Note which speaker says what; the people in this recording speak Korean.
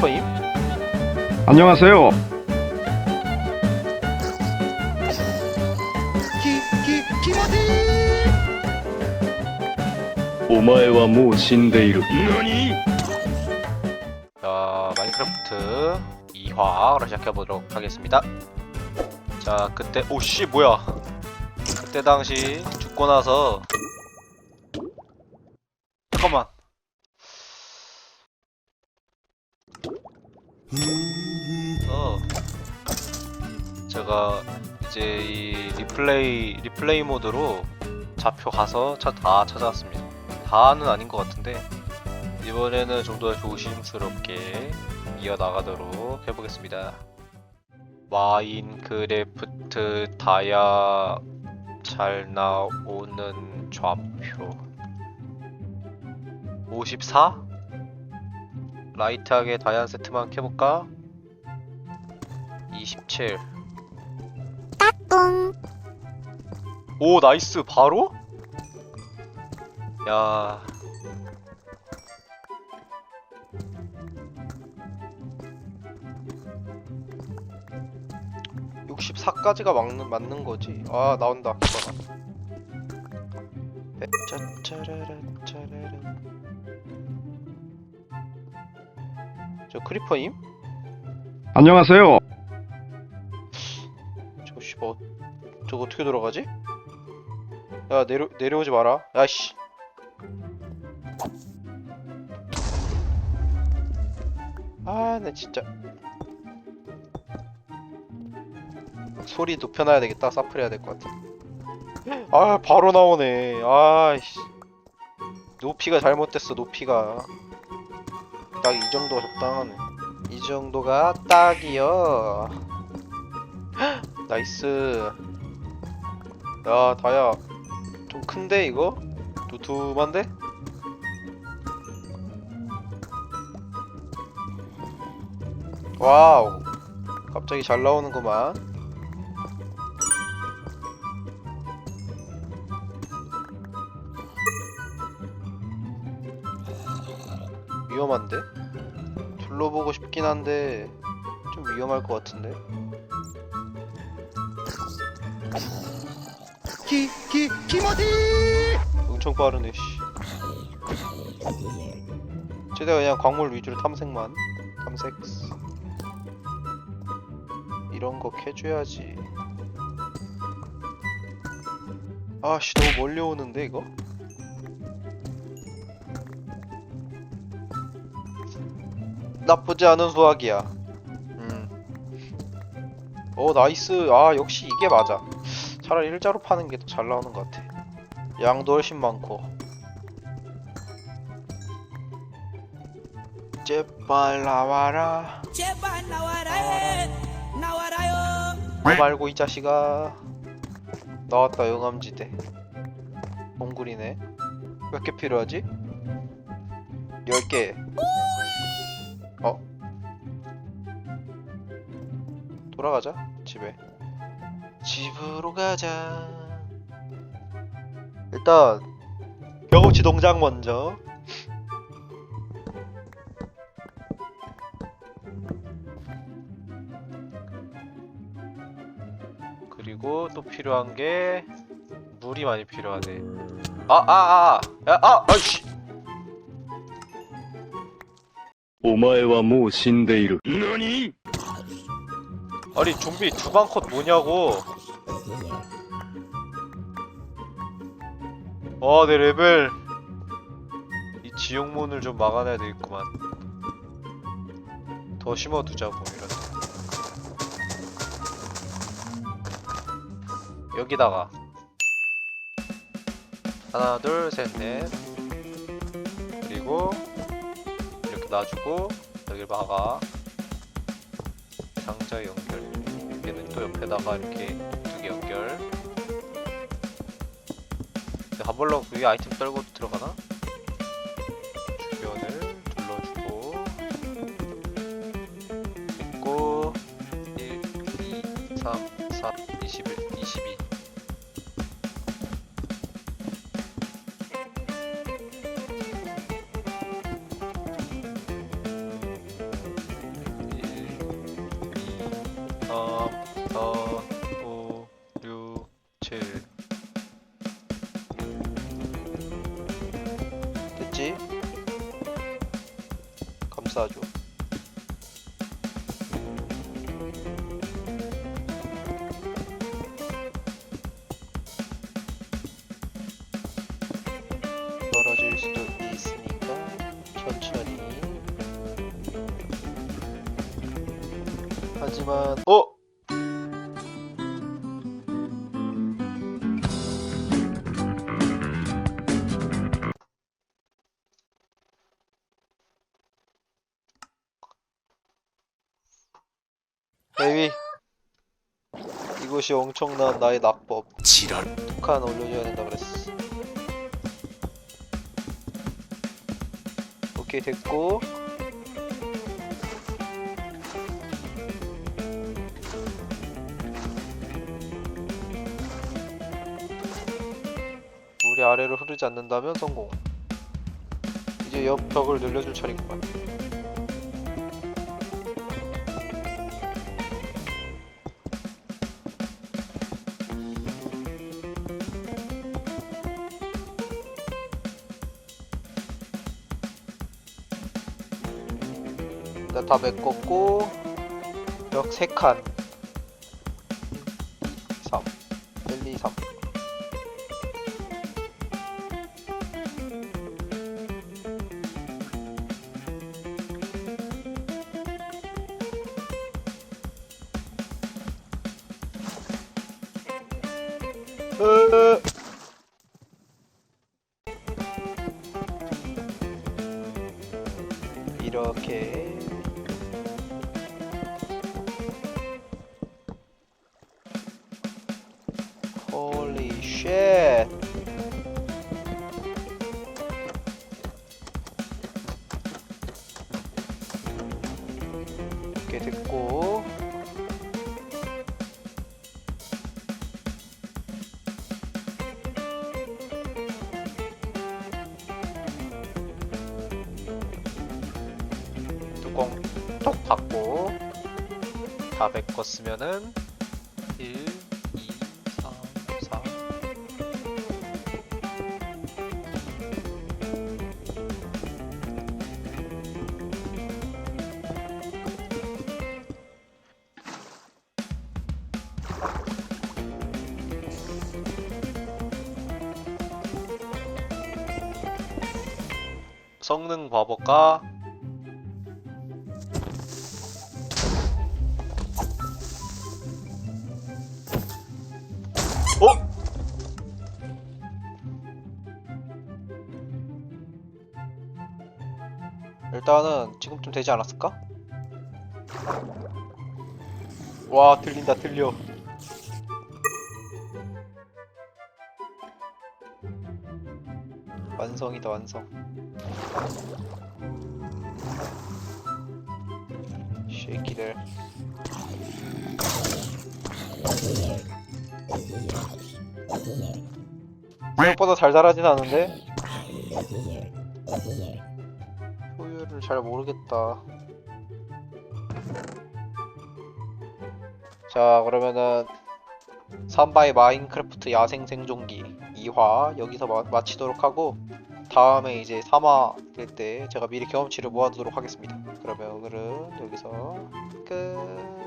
Speaker 1: 크리퍼임?
Speaker 2: 안녕하세요.
Speaker 3: お前はもう死んでいる。
Speaker 1: 자, 마인크래프트 2화로 시작해보도록 하겠습니다. 자, 그때, 오씨, 뭐야. 그때 당시 죽고 나서. 잠깐만. 어. 제가 이제 이 리플레이, 리플레이 모드로 좌표 가서 차 다 찾아왔습니다. 다는 아닌 것 같은데. 이번에는 좀 더 조심스럽게 이어나가도록 해보겠습니다. 마인크래프트 다야 잘 나오는 좌표 54? 라이트하게 다이아 세트만 켜볼까? 27오 나이스 바로? 야 64까지가 맞는, 맞는 거지. 아, 나온다. 기다려. 네, 짜짜라라, 짜라라. 저 크리퍼임?
Speaker 2: 안녕하세요.
Speaker 1: 저 씨발 어, 저거 어떻게 돌아가지? 야 내려 내려오지 마라. 야씨. 아, 나 진짜 소리 높여놔야 되겠다. 사플해야 될 것 같아. 아, 바로 나오네. 아이씨. 높이가 잘못됐어. 높이가 딱 이 정도가 적당하네. 이 정도가 딱이요. 나이스 야 다야 좀 큰데 이거? 두툼한데? 와우 갑자기 잘 나오는구만 위험한데? 둘러보고 싶긴 한데 좀 위험할 것 같은데 기, 기, 기모디! 엄청 빠르네, 씨. 최대한 그냥 광물 위주로 탐색만. 탐색. 이런 거 캐줘야지. 아씨, 너무 멀리 오는데, 이거? 나쁘지 않은 수학이야. 음. 오, 나이스. 아, 역시 이게 맞아. 차라리 일자로 파는 게 더 잘 나오는 것 같아. 양도 훨씬 많고. 제발 나와라.
Speaker 4: 제발 나와라 해 나와라요
Speaker 1: 너 말고 이 자식아. 나왔다 영암지대. 몽굴이네. 몇 개 필요하지? 10개. 어? 돌아가자. 집에. 집으로 가자. 일단 경험치 농장 먼저. 그리고 또 필요한 게 물이 많이 필요하네. 아, 아, 아, 아, 야, 아, 아이씨.
Speaker 3: お前はもう死んでいる。
Speaker 1: 아니 좀비 두방 컷 뭐냐고. 어, 내 레벨. 이 지옥문을 좀 막아내야 되겠구만. 더 심어두자고 이런. 여기다가 하나, 둘, 셋, 넷. 그리고 이렇게 놔주고 여기를 막아. 상자 연결. 얘는 또 옆에다가 이렇게 두 개 연결. 가볼러 위에 아이템 떨고 들어가나? 주변을 둘러주고 있고 1, 2, 3, 4, 싸줘 떨어질 수도 있으니까 천천히 하지만 어? 베이비 이것이 엄청난 나의 낙법.
Speaker 5: 지랄.
Speaker 1: 북한 올려줘야 된다 그랬어. 오케이 됐고. 물이 아래로 흐르지 않는다면 성공. 이제 옆 벽을 늘려줄 차례구만 일단 다 메꿨고 벽 3칸. 3 1, 2, 3으이 톡 닫고 다 메꿨으면은 1, 2, 3, 4 성능 봐볼까? 일단은 지금쯤 되지 않았을까? 와 들린다 들려. 완성이다 완성. 쉐이키들 생각보다 잘 자라진 않은데 잘 모르겠다. 자 그러면은 삼바의 마인크래프트 야생 생존기 2화 여기서 마, 마치도록 하고 다음에 이제 3화 될 때 제가 미리 경험치를 모아두도록 하겠습니다. 그러면 오늘은 여기서 끝